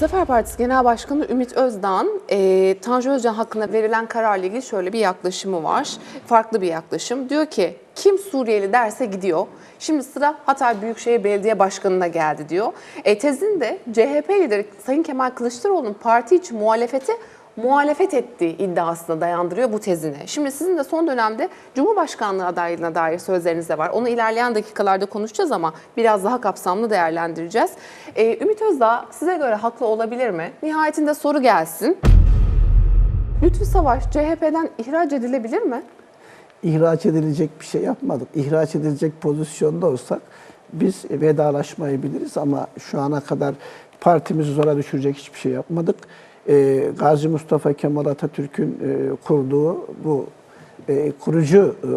Zafer Partisi Genel Başkanı Ümit Özdağ'ın e, Tanju Özcan hakkında verilen kararla ilgili şöyle bir yaklaşımı var. Farklı bir yaklaşım. Diyor ki kim Suriyeli derse gidiyor. Şimdi sıra Hatay Büyükşehir Belediye Başkanı'na geldi diyor. E, tezinde CHP lideri Sayın Kemal Kılıçdaroğlu'nun parti içi muhalefeti muhalefet ettiği iddiasına dayandırıyor bu tezini. Şimdi sizin de son dönemde Cumhurbaşkanlığı adaylığına dair sözleriniz de var. Onu ilerleyen dakikalarda konuşacağız ama biraz daha kapsamlı değerlendireceğiz. Ee, Ümit Özdağ size göre haklı olabilir mi? Nihayetinde soru gelsin. Lütfü Savaş CHP'den ihraç edilebilir mi? ihraç edilecek bir şey yapmadık. İhraç edilecek pozisyonda olsak biz vedalaşmayı biliriz ama şu ana kadar partimizi zora düşürecek hiçbir şey yapmadık. Ee, Gazi Mustafa Kemal Atatürk'ün e, kurduğu bu e, kurucu e,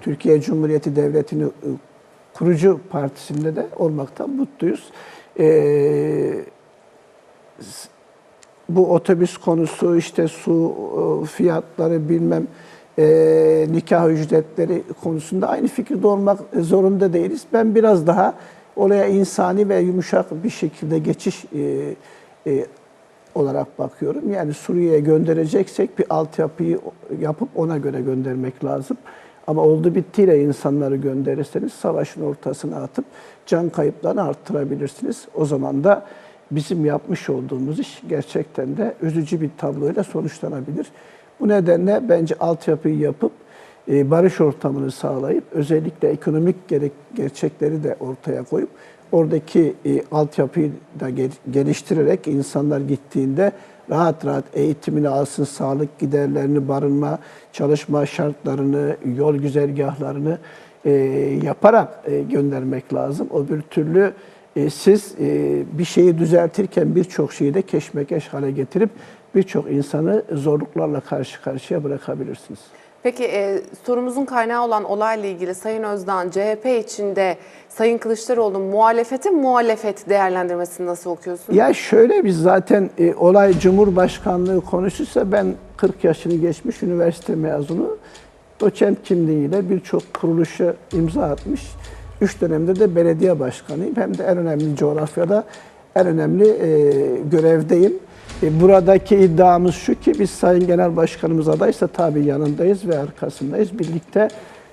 Türkiye Cumhuriyeti Devleti'ni e, kurucu partisinde de olmaktan mutluyuz. Ee, bu otobüs konusu işte su e, fiyatları bilmem e, nikah ücretleri konusunda aynı fikirde olmak zorunda değiliz. Ben biraz daha olaya insani ve yumuşak bir şekilde geçiş e, e, olarak bakıyorum. Yani Suriye'ye göndereceksek bir altyapıyı yapıp ona göre göndermek lazım. Ama oldu bittiyle insanları gönderirseniz savaşın ortasına atıp can kayıplarını arttırabilirsiniz. O zaman da bizim yapmış olduğumuz iş gerçekten de üzücü bir tabloyla sonuçlanabilir. Bu nedenle bence altyapıyı yapıp e, barış ortamını sağlayıp özellikle ekonomik gerçekleri de ortaya koyup oradaki e, altyapıyı da gel- geliştirerek insanlar gittiğinde rahat rahat eğitimini alsın, sağlık giderlerini, barınma, çalışma şartlarını, yol güzergahlarını e, yaparak e, göndermek lazım. O bir türlü e, siz e, bir şeyi düzeltirken birçok şeyi de keşmekeş hale getirip birçok insanı zorluklarla karşı karşıya bırakabilirsiniz. Peki e, sorumuzun kaynağı olan olayla ilgili Sayın Özdağ'ın CHP içinde Sayın Kılıçdaroğlu'nun muhalefetin muhalefet değerlendirmesini nasıl okuyorsunuz? Ya şöyle biz zaten e, olay Cumhurbaşkanlığı konusuysa ben 40 yaşını geçmiş üniversite mezunu doçent kimliğiyle birçok kuruluşa imza atmış. Üç dönemde de belediye başkanıyım. Hem de en önemli coğrafyada en önemli e, görevdeyim. E, buradaki iddiamız şu ki biz Sayın Genel Başkanımız adaysa tabii yanındayız ve arkasındayız. Birlikte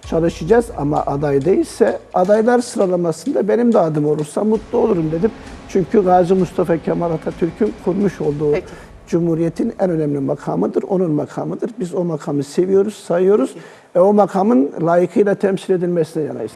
çalışacağız ama aday değilse adaylar sıralamasında benim de adım olursa mutlu olurum dedim. Çünkü Gazi Mustafa Kemal Atatürk'ün kurmuş olduğu Peki. Cumhuriyetin en önemli makamıdır, onun makamıdır. Biz o makamı seviyoruz, sayıyoruz. E, o makamın layıkıyla temsil edilmesine yanayız.